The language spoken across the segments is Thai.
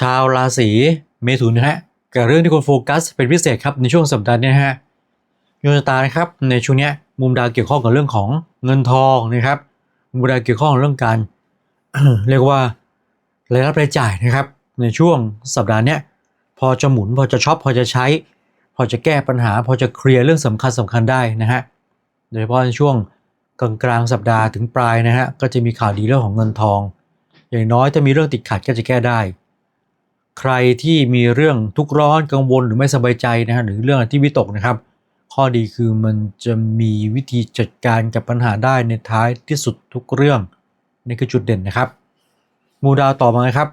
ชาวราศีเมถุนนะฮะกับเรื่องที่ควรโฟกัสเป็นพิเศษครับในช่วงสัปดาห์นี้นะฮะดวงชะตานะครับในช่วงนี้มุมดาวเกี่ยวข้องกับเรื่องของเงินทองนะครับ มุมดาวเกี่ยวข้องกับเรื่องการ เรียกว่ารายรับรายจ่ายนะครับ ในช่วงสัปดาห์นี้พอจะหมุนพอจะช็อปพอจะใช้ พอจะแก้ปัญหา พอจะเคลียร์เรื่องสำคัญสำคัญได้นะฮะโดยเฉพาะในช่วงกลางกลางสัปดาห์ถึงปลายนะฮะก็จะมีข่าวดีเรื่องของเงินทอง อย่างน้อยถ้ามีเรื่องติดขัดก็จะแก้ได้ ใครที่มีเรื่องทุกข์ร้อนกังวลหรือไม่สบายใจนะฮะหรือเรื่องที่วิตกนะครับ ข้อดีคือมันจะมีวิธีจัดการกับปัญหาได้ในท้ายที่สุดทุกเรื่องนี่คือจุดเด่นนะครับ มูดาวต่อมาครับ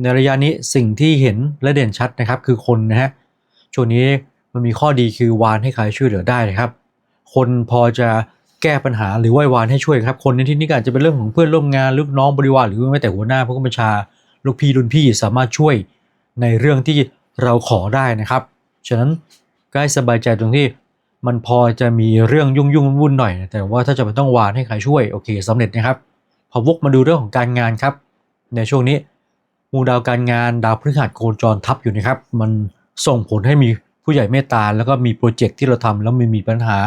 ในระยะนี้สิ่งที่เห็นและเด่นชัดนะครับ คือคนนะฮะช่วงนี้มันมีข้อดีคือวานให้ใครช่วยเหลือได้นะครับ คนพอจะแก้ปัญหาหรือไหว้วานให้ช่วยครับ คนในที่นี้อาจจะเป็นเรื่องของเพื่อนร่วมงานลูกน้องบริวารหรือแม้แต่หัวหน้าผู้กำกับชาลูกพี่รุ่นพี่สามารถช่วย ในเรื่องที่เราขอได้นะครับ ฉะนั้นก็ให้สบายใจตรงที่มันพอจะมีเรื่องยุ่งยุ่งวุ่นหน่อย แต่ว่าถ้าจะเป็นต้องวานให้ใครช่วยโอเคสำเร็จนะครับ พอวกมาดูเรื่องของการงานครับ ในช่วงนี้มูดาวการงานดาวพฤหัสโคจรทับอยู่นะครับ มันส่งผลให้มีผู้ใหญ่เมตตาแล้วก็มีโปรเจกต์ที่เราทำแล้วมันมีปัญหา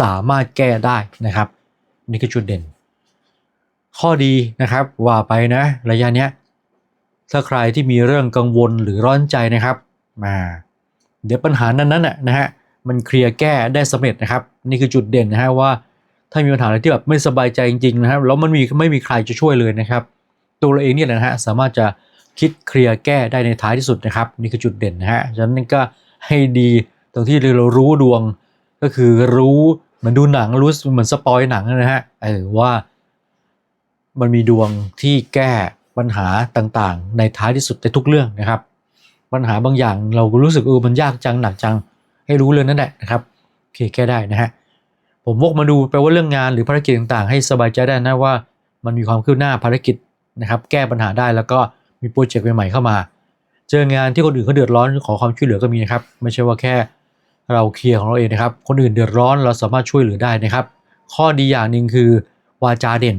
สามารถแก้ได้นะครับ นี่คือจุดเด่น ข้อดีนะครับว่าไปนะระยะเนี้ย ถ้าใครที่มีเรื่องกังวลหรือร้อนใจนะครับ มา เดี๋ยวปัญหานั้นๆน่ะนะฮะมันเคลียร์แก้ได้สำเร็จนะครับ นี่คือจุดเด่นนะฮะว่าถ้ามีปัญหาอะไรที่แบบไม่สบายใจจริงๆนะครับแล้วมันมีไม่มีใครจะช่วยเลยนะครับ ตัวเราเองเนี่ยแหละนะฮะสามารถจะคิดเคลียร์แก้ได้ในท้ายที่สุดนะครับ นี่คือจุดเด่นนะฮะฉะนั้นก็ให้ดีตรงที่เรารู้ดวง ก็คือรู้เหมือนดูหนังรู้เหมือนสปอยหนังนะฮะเออว่า มันมีดวงที่แก้ ปัญหาต่างๆ ในท้ายที่สุดในทุกเรื่องนะครับ ปัญหาบางอย่างเราก็รู้สึกเออมันยากจังหนักจังให้รู้เรื่องนั้นแหละนะครับโอเคแก้ได้นะฮะผมวกมาดูแปลว่าเรื่องงานหรือภารกิจต่างๆ ให้สบายใจได้นะว่ามันมีความคืบหน้าภารกิจนะครับแก้ปัญหาได้แล้วก็มีโปรเจกต์ใหม่ๆเข้ามา เจองานที่คนอื่นเขาเดือดร้อนขอความช่วยเหลือก็มีนะครับ ไม่ใช่ว่าแค่เราเคลียร์ของเราเองนะครับ คนอื่นเดือดร้อนเราสามารถช่วยเหลือได้นะครับ ข้อดีอย่างหนึ่งคือวาจาเด่น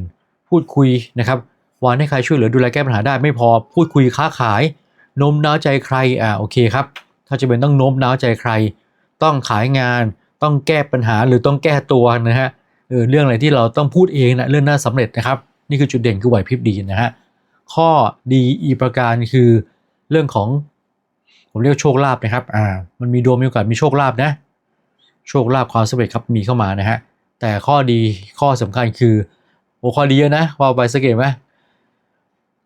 พูดคุยนะครับ วานให้ใครช่วยเหลือดูแลแก้ปัญหาได้ไม่พอพูดคุยค้าขายโน้มน้าวใจใครอ่าโอเคครับ ถ้าจะเป็นต้องโน้มน้าวใจใคร ต้องขายงานต้องแก้ปัญหาหรือต้องแก้ตัวนะฮะเออเรื่องอะไรที่เราต้องพูดเองนะเรื่องน่าสำเร็จนะครับ นี่คือจุดเด่นคือไหวพริบดีนะฮะข้อดีอีประการคือเรื่องของผมเรียกโชคลาภนะครับอ่ามันมีดวงมีโอกาสมีโชคลาภนะ โชคลาภความสำเร็จครับมีเข้ามานะฮะแต่ข้อดีข้อสำคัญคือโอ้ข้อดีเยอะนะว่าไปสังเกตไหม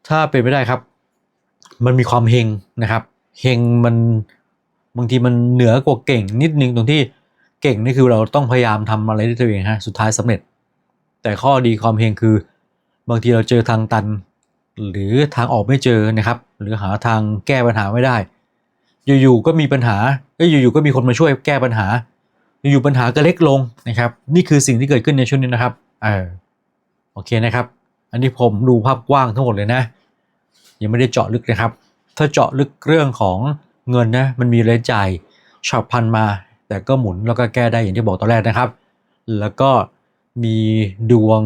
ถ้าเป็นไม่ได้ครับ มันมีความเฮงนะครับ เฮงมันบางทีมันเหนือกว่าเก่งนิดนึงตรงที่เก่งนี่คือเราต้องพยายามทำอะไรด้วยตัวเองฮะสุดท้ายสำเร็จ แต่ข้อดีความเฮงคือ บางทีเราเจอทางตัน หรือทางออกไม่เจอนะครับ หรือหาทางแก้ปัญหาไม่ได้ อยู่ๆก็มีปัญหาเอ้ยอยู่ๆก็มีคนมาช่วยแก้ปัญหา อยู่ๆปัญหาก็เล็กลงนะครับ นี่คือสิ่งที่เกิดขึ้นในช่วงนี้นะครับเออโอเคนะครับ อันนี้ผมดูภาพกว้างทั้งหมดเลยนะ ยังไม่ได้เจาะลึกนะครับ ถ้าเจาะลึกเรื่องของเงินนะมันมีรายจ่ายฉับพันมา แต่ก็หมุนแล้วก็แก้ได้อย่างที่บอกตอนแรกนะครับ แล้วก็มีดวง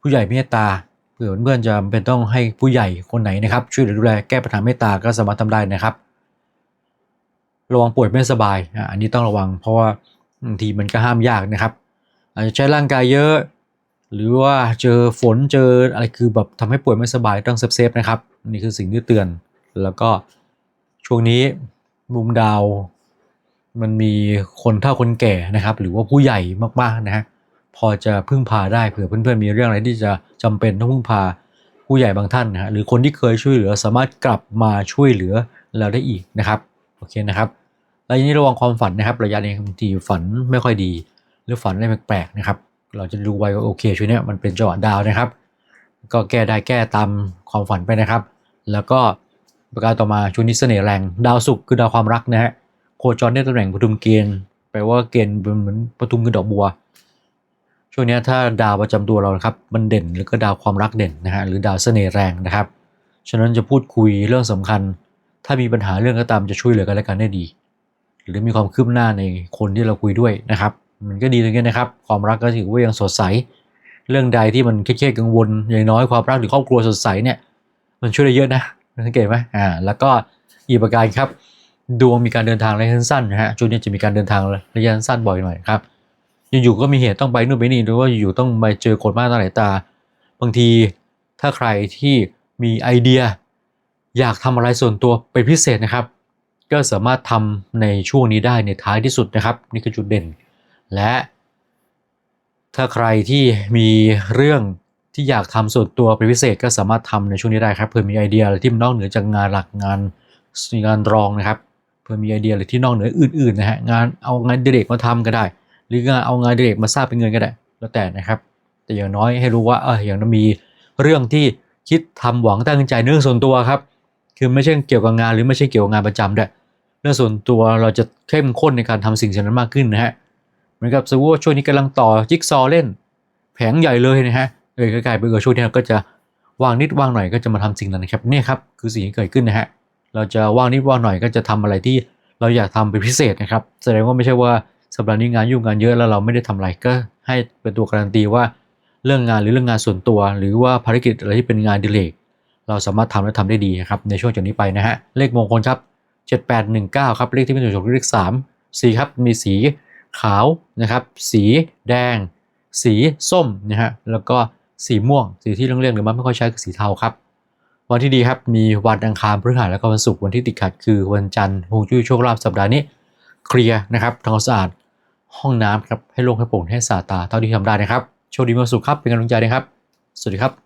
ผู้ใหญ่เมตตาเผื่อเพื่อนจะเป็นต้องให้ผู้ใหญ่คนไหนนะครับ ช่วยดูแลแก้ปัญหาเมตตาก็สามารถทำได้นะครับ ระวังป่วยไม่สบายอันนี้ต้องระวัง เพราะว่าบางทีมันก็ห้ามยากนะครับ อาจจะใช้ร่างกายเยอะ หรือว่าเจอฝนเจออะไรคือแบบทำให้ป่วยไม่สบายต้องเซฟๆนะครับ นี่คือสิ่งที่เตือน แล้วก็ช่วงนี้มุมดาว มันมีคนเฒ่าคนแก่นะครับ หรือว่าผู้ใหญ่มากๆนะฮะพอจะพึ่งพาได้เผื่อเพื่อนๆมีเรื่องอะไรที่จะจำเป็นต้องพึ่งพาผู้ใหญ่บางท่านนะฮะหรือคนที่เคยช่วยเหลือสามารถกลับมาช่วยเหลือเราได้อีกนะครับโอเคนะครับแล้วทีนี้ระวังความฝันนะครับ ระยะนี้บางทีฝันไม่ค่อยดี หรือฝันอะไรแปลกๆนะครับ เราจะดูไว้ว่าโอเคช่วงนี้มันเป็นจังหวะดาวนะครับ ก็แก้ได้แก้ตามความฝันไปนะครับ แล้วก็ประการต่อมาช่วงนี้เสน่ห์แรง ดาวศุกร์คือดาวความรักนะฮะโคจรได้ตำแหน่งปทุมเกณฑ์แปลว่าเกณฑ์เป็นเหมือนปทุมคือดอกบัว ช่วงนี้ถ้าดาวประจำตัวเรานะครับมันเด่นหรือก็ดาวความรักเด่นนะฮะหรือดาวเสน่ห์แรงนะครับฉะนั้นจะพูดคุยเรื่องสำคัญ ถ้ามีปัญหาเรื่องก็ตามจะช่วยเหลือกันและกันได้ดี หรือมีความคืบหน้าในคนที่เราคุยด้วยนะครับ มันก็ดีตรงนี้นะครับ ความรักก็ถือว่ายังสดใส เรื่องใดที่มันเครียดกังวลอย่างน้อยความรักหรือครอบครัวสดใสเนี่ย มันช่วยได้เยอะนะสังเกตไหมอ่าแล้วก็อีกประการครับดวงมีการเดินทางระยะสั้นนะฮะช่วงนี้จะมีการเดินทางระยะสั้นบ่อยหน่อยครับอยู่ๆก็มีเหตุต้องไปนู่นไปนี่หรือว่าอยู่ๆต้องไปเจอคนมากตาหลายตา บางทีถ้าใครที่มีไอเดีย อยากทำอะไรส่วนตัวเป็นพิเศษนะครับ ก็สามารถทำในช่วงนี้ได้ในท้ายที่สุดนะครับ นี่คือจุดเด่น และถ้าใครที่มีเรื่องที่อยากทำส่วนตัวเป็นพิเศษก็สามารถทำในช่วงนี้ได้ครับเพื่อมีไอเดียอะไรที่มันนอกเหนือจากงานหลักงานงานรองนะครับ เพื่อมีไอเดียอะไรที่นอกเหนืออื่นๆนะฮะงานเอางานเด็กมาทำก็ได้ หรืองานเอางานเด็กมาสร้างเป็นเงินก็ได้ แล้วแต่นะครับ แต่อย่างน้อยให้รู้ว่าเอออย่างนั้นมีเรื่องที่คิดทำหวังตั้งใจเรื่องส่วนตัวครับ คือไม่ใช่เกี่ยวกับงานหรือไม่ใช่เกี่ยวกับงานประจำด้วยเรื่องส่วนตัวเราจะเข้มข้นในการทำสิ่งนั้นมากขึ้นนะฮะเมือนกับสมมติว่าช่วงนี้กำลังต่อจิ๊กซอว์เล่น แผงใหญ่เลยนะฮะเออก็กลายเป็นเออช่วงนี้เราก็จะวางนิดวางหน่อยก็จะมาทำสิ่งนั้นนะครับนี่ครับคือสิ่งที่เกิดขึ้นนะฮะเราจะว่างนิดว่างหน่อยก็จะทำอะไรที่เราอยากทำเป็นพิเศษนะครับ แสดงว่าไม่ใช่ว่าสัปดาห์นี้งานยุ่งงานเยอะแล้วเราไม่ได้ทำอะไรก็ให้เป็นตัวการันตีว่าเรื่องงานหรือเรื่องงานส่วนตัว หรือว่าภารกิจอะไรที่เป็นงานดิเลกเราสามารถทำและทำได้ดีนะครับในช่วงจากนี้ไปนะฮะเลขมงคลครับ7819 ครับเลขที่เป็นตัวโชคเลข3สีครับมีสี ขาวนะครับ สีแดง สีส้มนะฮะแล้วก็สีม่วง สีที่เรื่องๆหรือมันไม่ค่อยใช้คือสีเทาครับ วันที่ดีครับมีวันอังคารพฤหัสแล้วก็วันศุกร์วันที่ติดขัดคือวันจันทร์ฮวงจุ้ยโชคลาภสัปดาห์นี้ เคลียร์นะครับทำความสะอาดห้องน้ำครับให้โล่งให้โปร่งให้สะอาดตาเท่าที่ทำได้นะครับโชคดีมีความสุขครับเป็นกำลังใจนะครับ สวัสดีครับ